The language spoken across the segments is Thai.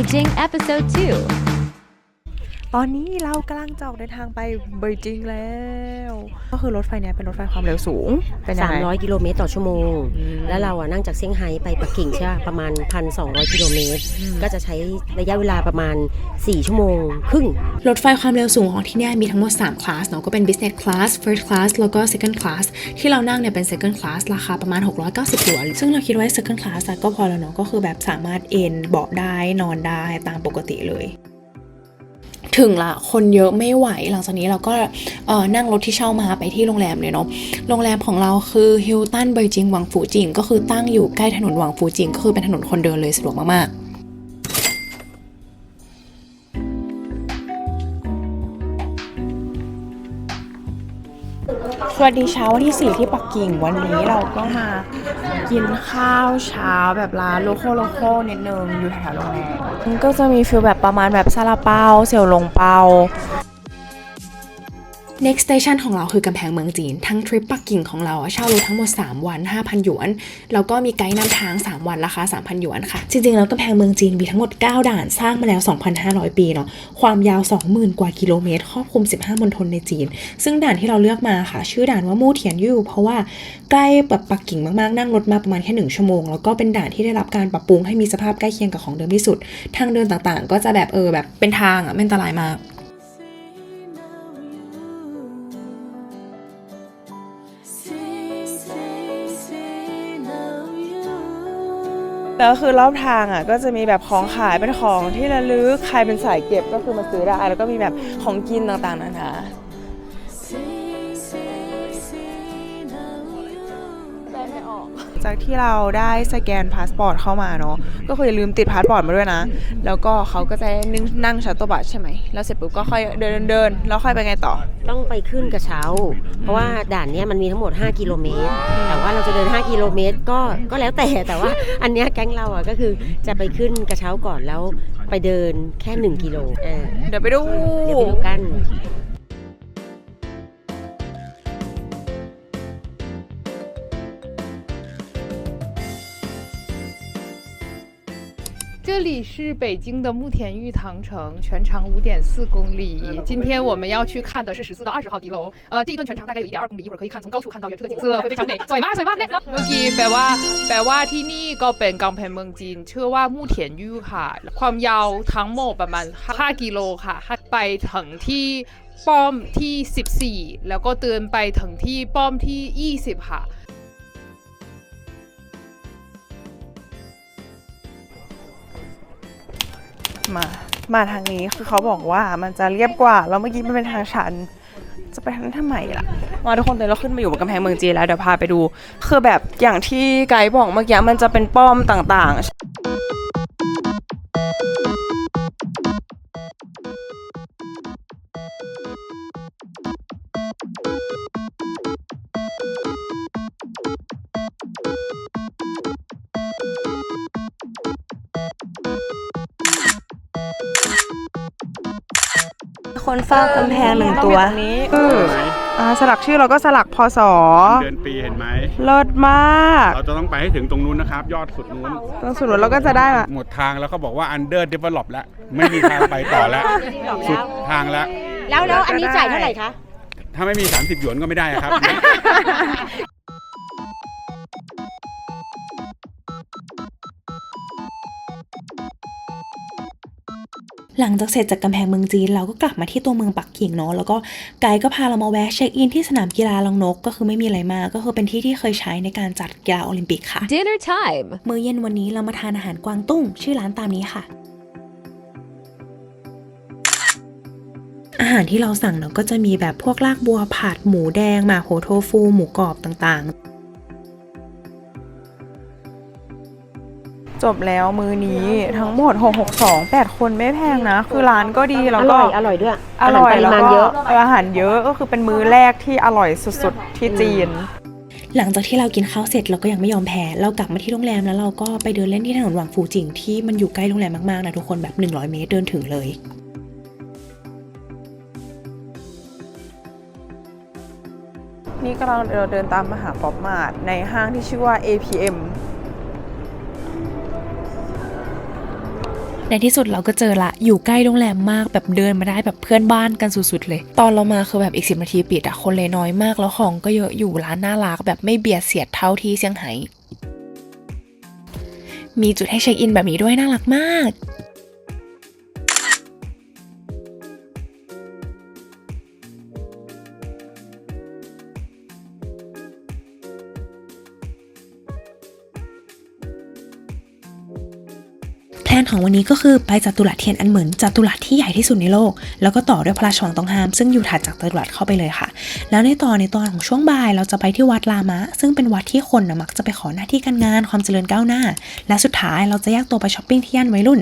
Beijing Episode 2. ตอนนี้เรากำลังจะออกเดินทางไปเบจิงแล้ว ก็คือรถไฟเนี้ยเป็นรถไฟความเร็วสูงเป็นยังไง300 กิโลเมตรต่อชั่วโมงอืมแล้วเราอะนั่งจากเซี่ยงไฮ้ไปปักกิ่งใช่ปะประมาณ 1,200 กิโลเมตร ก็จะใช้ระยะเวลาประมาณ 4 ชั่วโมงครึ่ง รถไฟความเร็วสูงของที่เนี่ยมีทั้งหมด 3 คลาสเนาะก็เป็น business class first class แล้วก็ second class ที่เรานั่งเนี่ยเป็น second class ราคาประมาณ 690หยวนซึ่งเราคิดว่า second class อะก็พอแล้วเนาะก็คือแบบสามารถเอนเบาะได้นอนได้ตามปกติเลย ถึงละคนเยอะไม่ไหว หลังจากนี้เราก็นั่งรถที่เช่ามาไปที่โรงแรมเลยเนาะโรงแรมของเราคือฮิลตันเบยจิงหวังฟูจิงก็คือตั้งอยู่ใกล้ถนนหวังฟูจิงก็คือเป็นถนนคนเดินเลยสะดวกมากๆ วัสดีเช้าวันที่ 4 ที่ปักกิ่งวันนี้เราก็มากินข้าวเช้าแบบร้านโลโก้โลโก้นิดนึงอยู่แถวโรงแรมก็จะมีฟิลแบบประมาณแบบซาลาเปาเสี่ยวหลงเปา next station ของเราคือกำแพงเมืองจีน ทั้งทริปปักกิ่งของเราเช่ารถทั้งหมด 3 วัน 5,000 หยวน แล้วก็มีไกด์นำทาง 3 วันราคา 3,000 หยวนค่ะ จริงๆ แล้วกำแพงเมืองจีนมีทั้งหมด 9 ด่านสร้างมาแล้ว 2,500 ปีเนาะความยาว 20,000 กว่ากิโลเมตรครอบคลุม 15มณฑลในจีน ซึ่งด่านที่เราเลือกมาค่ะ ชื่อด่านว่ามู่เทียนยู่เพราะว่าใกล้แบบปักกิ่งมากๆนั่งรถมาประมาณแค่หนึ่งชั่วโมงแล้วก็เป็นด่านที่ได้รับการปรับปรุงให้มีสภาพใกล้เคียงกับของเดิมที่สุด ทางเดินต่างๆ ก็จะแบบเออแบบเป็นทางอะไม่อันตรายมาก แล้วคือรอบทางอะก็จะมีแบบของขายเป็นของที่ระลึกใครเป็นสายเก็บก็คือมาซื้อได้แล้วก็มีแบบของกินต่างๆนานา จากที่เราได้สแกนพาสปอร์ตเข้ามาเนาะก็คืออย่าลืมติดพาสปอร์ตมาด้วยนะ แล้วก็เขาก็จะให้นั่งนั่งชัตเตอร์บัสใช่ไหมแล้วเสร็จปุ๊บก็ค่อยเดินเดินๆแล้วค่อยไปไงต่อ ต้องไปขึ้นกระเช้า เพราะว่าด่านเนี้ยมันมีทั้งหมด 5 กิโลเมตร แต่ว่าเราจะเดิน 5 กิโลเมตรก็ก็แล้วแต่แต่ว่าอันเนี้ยแก๊งเราอะก็คือจะไปขึ้นกระเช้าก่อนแล้วไปเดินแค่ 1 กิโลเออเดี๋ยวไปดูเดี๋ยวไปดูกัน 这里是北京的慕田峪唐城，全长五点四公里。今天我们要去看的是十四到二十号敌楼。呃，这一段全长大概有一点二公里，一会儿可以看从高处看到远处的景色，会非常美。สวยมากสวยมากเนี่ยเมื่อกี้แปลว่า แปลว่าที่นี่ก็เป็นกำแพงเมืองจีนชื่อว่ามู่เถียนยู่ค่ะ ความยาวทั้งหมดประมาณ 5 กิโลค่ะ ไปถึงที่ป้อมที่ 14 แล้วก็เดินไปถึงที่ป้อมที่ 20 ค่ะ มา มาทางนี้คือเขาบอกว่ามันจะเรียบกว่า แล้วเมื่อกี้มันเป็นทางชัน จะไปทางนั้นทำไมล่ะ มาทุกคนเดินเราขึ้นมาอยู่บนกำแพงเมืองจีนแล้วเดี๋ยวพาไปดู คือแบบอย่างที่ไกด์บอกเมื่อกี้มันจะเป็นป้อมต่างๆ คนเฝ้ากำแพงหนึ่งตัวนี้คืออ่าสลักชื่อเราก็สลักพศเดือนปีเห็นไหมเลิศมาก เราจะต้องไปให้ถึงตรงนู้นนะครับ ยอดสุดนู้น ตรงสุดเราก็จะได้มาหมดทางแล้วเขาบอกว่า under develop แล้ว ไม่มีทางไปต่อแล้ว สุดทางแล้ว แล้วแล้วอันนี้จ่ายเท่าไหร่คะ ถ้าไม่มี 30 หยวนก็ไม่ได้อะครับ หลังจากเสร็จจากกำแพงเมืองจีนเราก็กลับมาที่ตัวเมืองปักกิ่งเนาะแล้วก็ไกด์ก็พาเรามาแวะเช็คอินที่สนามกีฬาลังนกก็คือไม่มีอะไรมากก็คือเป็นที่ที่เคยใช้ในการจัดกีฬาโอลิมปิกค่ะ Dinner time. มื้อเย็นวันนี้เรามาทานอาหารกวางตุ้ง ชื่อร้านตามนี้ค่ะอาหารที่เราสั่งเนาะก็จะมีแบบพวกลากบัวผัดหมูแดงหมาโหโทฟู หมูกรอบต่างๆ จบแล้วมือนี้ทั้งหมด 662 8 คนไม่แพงนะ คือร้านก็ดีแล้วอก็ร่อยอร่อยด้วย อร่อยาหาปริแล้วมาณก็เยอะเอออาหารเยอะก็คือเป็นมื้อแรกที่อร่อยสุดๆที่จีน หลังจากที่เรากินข้าวเสร็จเราก็ยังไม่ยอมแพ้ เรากลับมาที่โรงแรมแล้วเราก็ไปเดินเล่นที่ถนนหวังฟูจิงที่มันอยู่ใกล้โรงแรมมากๆนะทุกคนแบบ 100 เมตรเดินถึงเลยนี่กำลังเราเดินตามมหาป๊อปมาร์ทในห้างที่ชื่อว่า APM ในที่สุดเราก็เจอละ อยู่ใกล้โรงแรมมากแบบเดินมาได้แบบเพื่อนบ้านกันสุดๆเลย ตอนเรามาคือแบบอีกสิบนาทีปิดอะคนเลยน้อยมากแล้วของก็เยอะอยู่ร้านน่ารักแบบไม่เบียดเสียดเท่าที่เซี่ยงไฮ้มีจุดให้เช็คอินแบบนี้ด้วยน่ารักมาก แลนของวันนี้ก็คือไปจัตุรัสเทียนอันเหมือนจัตุรัสที่ใหญ่ที่สุดในโลก แล้วก็ต่อด้วยพระราชวังต้องห้าม ซึ่งอยู่ถัดจากจัตุรัสเข้าไปเลยค่ะ แล้วในตอนในตอนของช่วงบ่ายเราจะไปที่วัดลามะ ซึ่งเป็นวัดที่คนนะมักจะไปขอหน้าที่การงานความเจริญก้าวหน้า และสุดท้ายเราจะแยกตัวไปช้อปปิ้งที่ย่านวัยรุ่น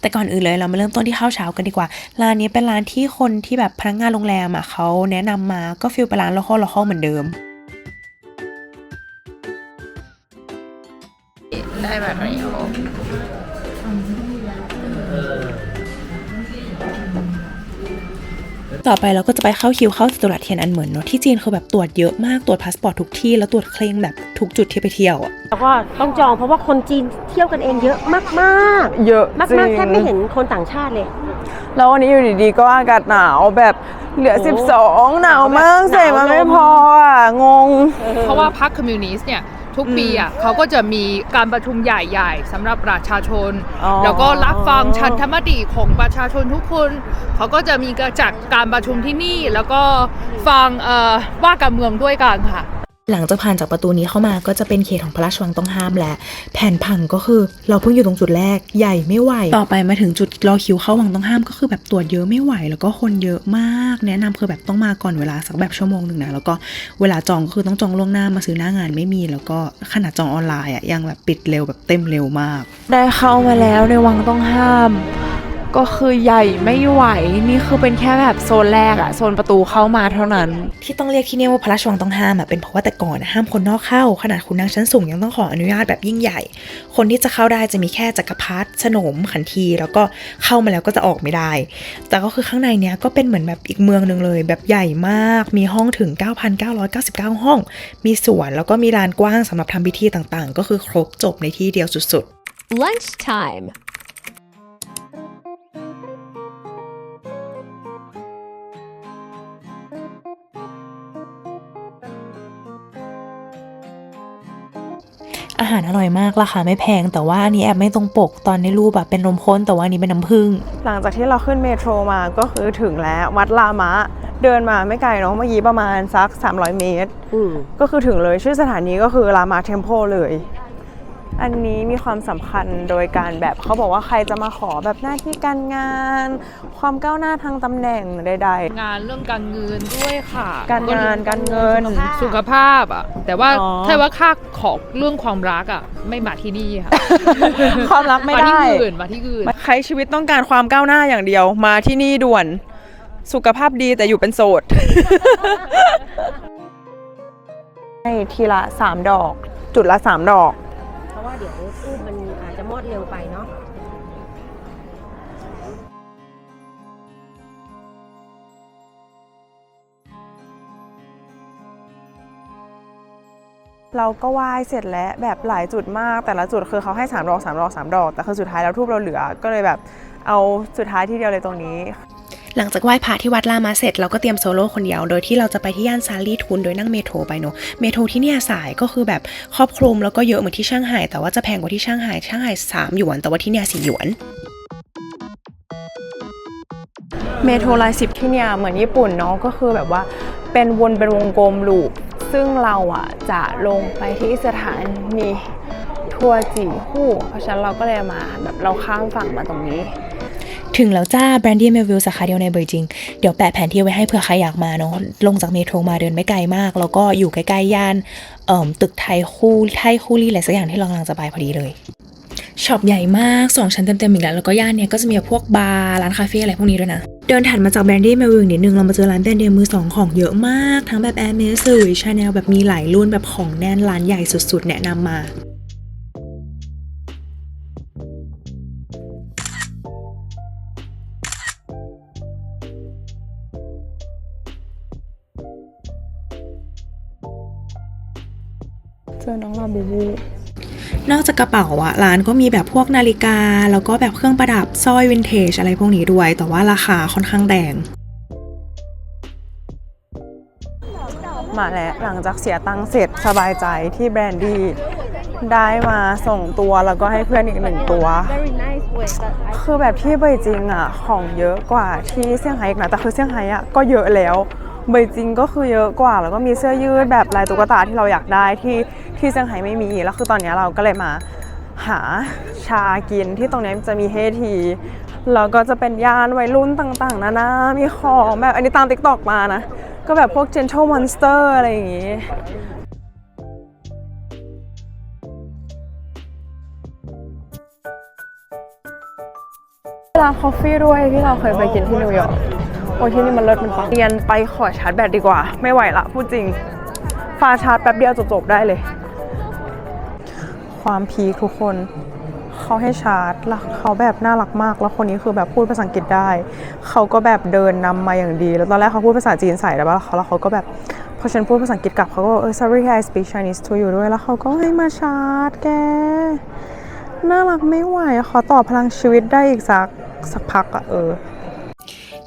แต่ก่อนอื่นเลยเรามาเริ่มต้นที่ข้าวเช้ากันดีกว่า ร้านนี้เป็นร้านที่คนที่แบบพนักงานโรงแรมอะเขาแนะนำมาก็ฟิลเป็นร้านโลคอลโลคอลเหมือนเดิม ได้แบบนี้ ต่อไปเราก็จะไปเข้าคิวเข้าจตุรัสเทียนอันเหมือนเนาะที่จีนคือแบบตรวจเยอะมากตรวจพาสปอร์ตทุกที่แล้วตรวจเคร่งแบบทุกจุดที่ไปเที่ยวอะแล้วก็ต้องจองเพราะว่าคนจีนเที่ยวกันเองเยอะมากเยอะๆมากจริงๆแทบไม่เห็นคนต่างชาติเลย แล้ววันนี้อยู่ดีๆก็อากาศหนาวแบบเหลือโอ้12 หนาวมากแบบหนาวใส่มันไม่ลมพออะงง เพราะว่าพรรคคอมมิวนิสต์เนี่ย ทุกปีอะเขาก็จะมีการประชุมใหญ่ๆสำหรับประชาชน อ๋อ แล้วก็รับฟังชันธรรมติของประชาชนทุกคน เขาก็จะมีการจัดการประชุมที่นี่ แล้วก็ฟังเอ่อว่าการเมืองด้วยกันค่ะ หลังจากผ่านจากประตูนี้เข้ามาก็จะเป็นเขตของพระราชวังต้องห้ามและ แผนผังก็คือ เราเพิ่งอยู่ตรงจุดแรกใหญ่ไม่ไหว ต่อไปมาถึงจุดรอคิวเข้าวังต้องห้ามก็คือแบบตรวจเยอะไม่ไหว แล้วก็คนเยอะมาก แนะนำคือแบบต้องมาก่อนเวลาสักแบบชั่วโมงหนึ่งนะแล้วก็เวลาจองก็คือต้องจองล่วงหน้ามาซื้อหน้างานไม่มี แล้วก็ขนาดจองออนไลน์อะยังแบบปิดเร็วแบบเต็มเร็วมาก ได้เข้ามาแล้วในวังต้องห้าม ก็คือใหญ่ไม่ไหว นี่คือเป็นแค่แบบโซนแรกอะโซนประตูเข้ามาเท่านั้น ที่ต้องเรียกที่เนี่ยว่าพระราชวังต้องห้ามอะเป็นเพราะว่าแต่ก่อนอะห้ามคนนอกเข้า ขนาดคุณนางชั้นสูงยังต้องขออนุญาตแบบยิ่งใหญ่ คนที่จะเข้าได้จะมีแค่จักรพรรดิสนมขันที แล้วก็เข้ามาแล้วก็จะออกไม่ได้ แต่ก็คือข้างในเนี้ยก็เป็นเหมือนแบบอีกเมืองหนึ่งเลย แบบใหญ่มาก มีห้องถึง 9,999 ห้อง มีสวนแล้วก็มีลานกว้างสำหรับทำพิธีต่างๆ ก็คือครบจบในที่เดียวสุดๆ Lunchtime. อาหารอร่อยมากราคาไม่แพง แต่ว่าอันนี้แอบไม่ตรงปกตอนในรูปแบบเป็นนมข้นแต่ว่าอันนี้เป็นน้ำผึ้งหลังจากที่เราขึ้นเมโทรมาก็คือถึงแล้ววัดลามะ เดินมาไม่ไกลเนาะเมื่อกี้ประมาณสัก 300 เมตรอืมก็คือถึงเลยชื่อสถานีก็คือรามาเทมเพลเลย อันนี้มีความสำคัญโดยการแบบเขาบอกว่าใครจะมาขอแบบหน้าที่การงาน ความก้าวหน้าทางตำแหน่งใดงานเรื่องการเงินด้วยค่ะ การงานการเงินสุขภาพอะแต่ว่าอ๋อถ้าว่าค่าขอเรื่องความรักอะไม่มาที่นี่ค่ะๆความรักไม่มาที่ได้อื่นมาที่อื่นใครชีวิตต้องการความก้าวหน้าอย่างเดียวมาที่นี่ด่วนสุขภาพดีแต่อยู่เป็นโสดให้ทีละสามดอก จุดละสามดอกเพ ราะว่าเดี๋ยวทูบมันอาจจะมอดเร็วไปเนาะเราก็ไหว้เสร็จแล้วแบบหลายจุดมาก แต่ละจุดคือเขาให้สามดอกสามดอกสามดอกแต่คือสุดท้ายแล้วทูบเราเหลือก็เลยแบบเอาสุดท้ายที่เดียวเลยตรงนี้ หลังจากไหว้พระที่วัดลามาเสร็จเราก็เตรียมโซโล่คนเดียว โดยที่เราจะไปที่ย่านซาลีทุนโดยนั่งเมโทรไปเนอะเมโทรที่เนี่ยสายก็คือแบบครอบคลุมแล้วก็เยอะเหมือนที่ช่างไห่แต่ว่าจะแพงกว่าที่ช่างไห่ช่างไห่สามหยวน แต่ว่าที่เนี่ยสี่หยวนเมโทรไลน์สิบที่เนี่ยเหมือนญี่ปุ่นเนาะก็คือแบบว่าเป็นวนเป็นวงกลมลูป ซึ่งเราอะจะลงไปที่สถานีทัวร์จีฮู่ เพราะฉะนั้นเราก็เลยมาแบบเราข้ามฝั่งมาตรงนี้ ถึงแล้วจ้าแบรนดี้เมลวิลสาขาเดียวในเบอร์จิง เดี๋ยวแปะแผนที่ไว้ให้เผื่อใครอยากมาเนาะลงจากเมโทรมาเดินไม่ไกลมาก แล้วก็อยู่ใกล้ๆย่านตึกไทยคู่ไทยคู่รี่อะไรสักอย่างที่เรากำลังจะไปพอดีเลยช็อปใหญ่มากสองชั้นเต็มๆอีกแล้ว แล้วก็ย่านเนี้ยก็จะมีพวกบาร์ร้านคาเฟ่อะไรพวกนี้ด้วยนะ เดินถัดมาจากแบรนดี้เมลวิลนิดนึง เรามาเจอร้านแบรนด์เดมมือสองของเยอะมาก ทั้งแบบแอร์เมสหรือชาแนลแบบมีหลายรุ่นแบบของแน่นร้านใหญ่สุดๆ แนะนำมา บูบูนอกจากกระเป๋าอะร้านก็มีแบบพวกนาฬิกา แล้วก็แบบเครื่องประดับสร้อยวินเทจอะไรพวกนี้ด้วย แต่ว่าราคาค่อนข้างแดง มาแล้วหลังจากเสียตังค์เสร็จสบายใจที่แบรนดี้ได้มาส่งตัวแล้วก็ให้เพื่อนอีกหนึ่งตัว คือแบบที่เบยจิงอะ ของเยอะกว่าที่เซี่ยงไฮ้อีกนะแต่คือเซี่ยงไฮ้อะก็เยอะแล้ว เบยจิงก็คือเยอะกว่า แล้วก็มีเสื้อยืดแบบลายตุ๊กตาที่เราอยากได้ที่ที่เซี่ยงไฮ้ไม่มีแล้วคือตอนนี้เราก็เลยมาหาชากินที่ตรงนี้จะมีเฮทีแล้วก็จะเป็นย่านวัยรุ่นต่างๆ นานา มีของแบบอันนี้ตามติ๊กตอกมานะ ก็แบบพวก Gentle Monster อะไรอย่างงี้ร้านคอฟฟี่ด้วยที่เราเคยไปกินที่นิวยอร์ก โอ้ที่นี่มันเลิศมันปังเรียนไปขอชาร์จแบตดีกว่า ไม่ไหวละพูดจริงฟาชาร์จแป๊บเดียวจบๆได้เลย ความพีคทุกคนเขาให้ชาร์จแล้วเขาแบบน่ารักมาก แล้วคนนี้คือแบบพูดภาษาอังกฤษได้ เขาก็แบบเดินนำมาอย่างดี แล้วตอนแรกเขาพูดภาษาจีนใส่แล้วเขาแล้วเขาก็แบบพอฉันพูดภาษาอังกฤษกลับเขาก็บอกเออ sorry I speak Chinese to you ด้วยแล้วเขาก็ให้มาชาร์จแก น่ารักไม่ไหวขอต่อพลังชีวิตได้อีกสักสักพักอะเออ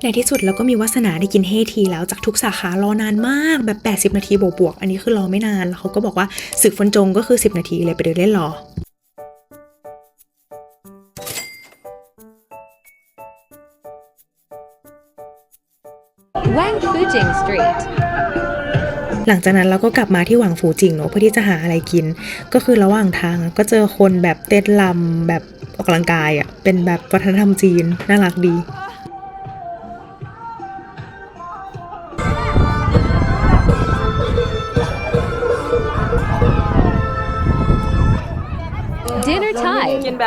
ในที่สุดเราก็มีวาสนาได้กินเฮทีแล้วจากทุกสาขารอนานมากแบบ 80 นาทีบวกๆอันนี้คือรอไม่นานแล้วเขาก็บอกว่าศึกฟันจงก็คือ 10 นาทีเลยไปเดินเล่นรอ Wang Fujing Street. หลังจากนั้นเราก็กลับมาที่หวังฟูจิงเนอะเพื่อที่จะหาอะไรกิน ก็คือระหว่างทางอะก็เจอคนแบบเต้นรำแบบออกกำลังกายอะเป็นแบบวัฒนธรรมจีนน่ารักดี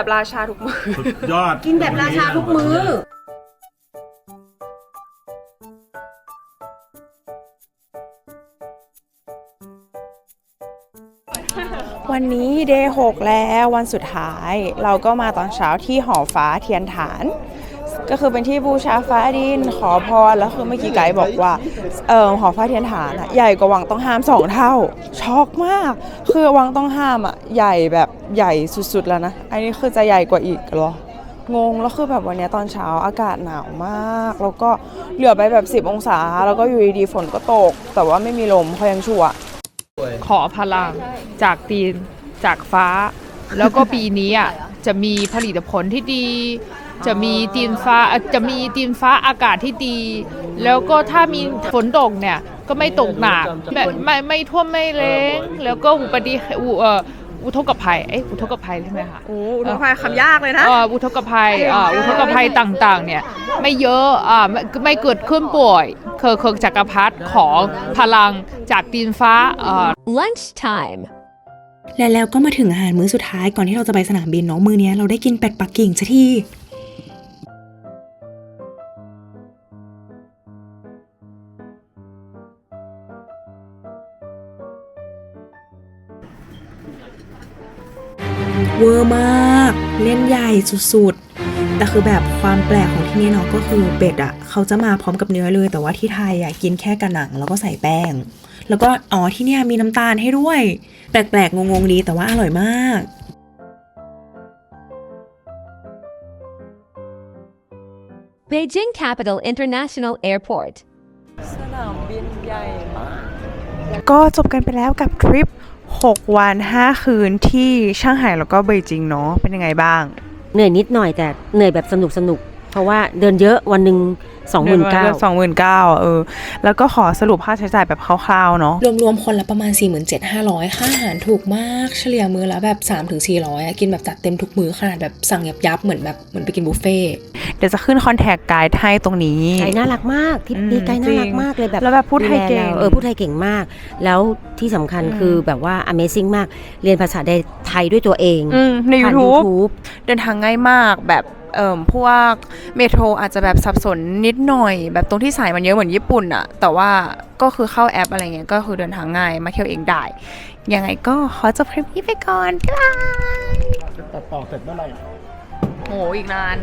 แบบราชาทุกมื้อยอดกินแบบราชาทุกมื้อ วันนี้เดย์หกแล้ววันสุดท้าย เราก็มาตอนเช้าที่หอฟ้าเทียนฐาน ก็คือเป็นที่บูชาฟ้าดิน ขอพรแล้วคือเมื่อกี้ไกด์บอกว่าเออหอฟ้าเทียนฐานอะใหญ่กว่าวังต้องห้ามสองเท่า ช็อกมาก คือวังต้องห้ามอะใหญ่แบบใหญ่สุดๆแล้วนะ อันนี้คือจะใหญ่กว่าอีกเหรองงแล้วคือแบบวันนี้ตอนเช้าอากาศหนาวมาก แล้วก็เหลือไปแบบ 10 องศา แล้วก็อยู่ดีๆฝนก็ตก แต่ว่าไม่มีลมเขายังชั่วขอพลังจากตีนจากฟ้า แล้วก็ปีนี้อะจะมีผลิตผลที่ดี จะมีตีนฟ้าเอ่อจะมีตีนฟ้าอากาศที่ดี แล้วก็ถ้ามีฝนตกเนี่ยก็ไม่ตกหนักแบบไม่ไม่ท่วมไม่แรงแล้วก็อุบัติเหตุอุเอ่ออุทกภัยเอ๊ะอุทกภัยใช่ไหมคะโอ้อุทกภัยคำยากเลยนะเอ่ออุทกภัยอ่าอุทกภัยต่างๆ เนี่ย ไม่เยอะอ่าไม่ไม่เกิดขึ้นป่วยเคอเคอจักรพรรดิของพลังจากตีนฟ้าอ่า Lunchtime. และแล้วก็มาถึงอาหารมื้อสุดท้ายก่อนที่เราจะไปสนามบินเนาะมื้อเนี้ยเราได้กินเป็ดปักกิ่งสักที เวอร์มาก เล่นใหญ่สุดๆ แต่คือแบบความแปลกของที่นี่เนาะก็คือเป็ดอะ่ะเขาจะมาพร้อมกับเนื้อเลย แต่ว่าที่ไทยอะ่ะกินแค่กระหนังแล้วก็ใส่แป้ง แล้วก็อ๋อที่เนี่ยมีน้ำตาลให้ด้วย แปลกๆงงๆดีแต่ว่าอร่อยมาก Beijing Capital International Airport. สนามบินใหญ่มากก็จบกันไปแล้วกับทริป 6 วัน 5 คืนที่ช่างไห่แล้วก็เบยจิงเนาะเป็นยังไงบ้าง เหนื่อยนิดหน่อยแต่เหนื่อยแบบสนุกสนุก เพราะว่าเดินเยอะวันหนึ่งสองหมื่นเก้าสองหมื่นเก้าเออ แล้วก็ขอสรุปค่าใช้จ่ายแบบคร่าวๆเนาะรวมๆ คนละประมาณ 47,500 ค่าอาหารถูกมากเฉลี่ยมื้อละแบบ3-400อะกินแบบจัดเต็มทุกมื้อขนาดแบบสั่งยับๆ เหมือนแบบเหมือนไปกินบุฟเฟ่ต์เดี๋ยวจะขึ้นคอนแทคไกด์ให้ตรงนี้ไกด์น่ารักมากทริปนี้อืมไกด์น่ารัจริกงมากเลยแบบแล้วแบบพูดไทยเก่งดูแลราเออพูดไทยเก่งมาก แล้วที่สำคัญคือแบบว่า Amazing มากเรียนภาษาไทยด้วยตัวเองอืมในผ่าน YouTube YouTube เดินทางง่ายมากแบบ เอ่อพวกเมโทรอาจจะแบบสับสนนิดหน่อย แบบตรงที่สายมันเยอะเหมือนญี่ปุ่นอะแต่ว่าก็คือเข้าแอปอะไรเงี้ยก็คือเดินทางง่ายมาเที่ยวเองได้ ยังไงก็ขอจบคลิปนี้ไปก่อนบ๊ายบายตัดต่อเสร็จเมื่อไหร่โหอีกนาน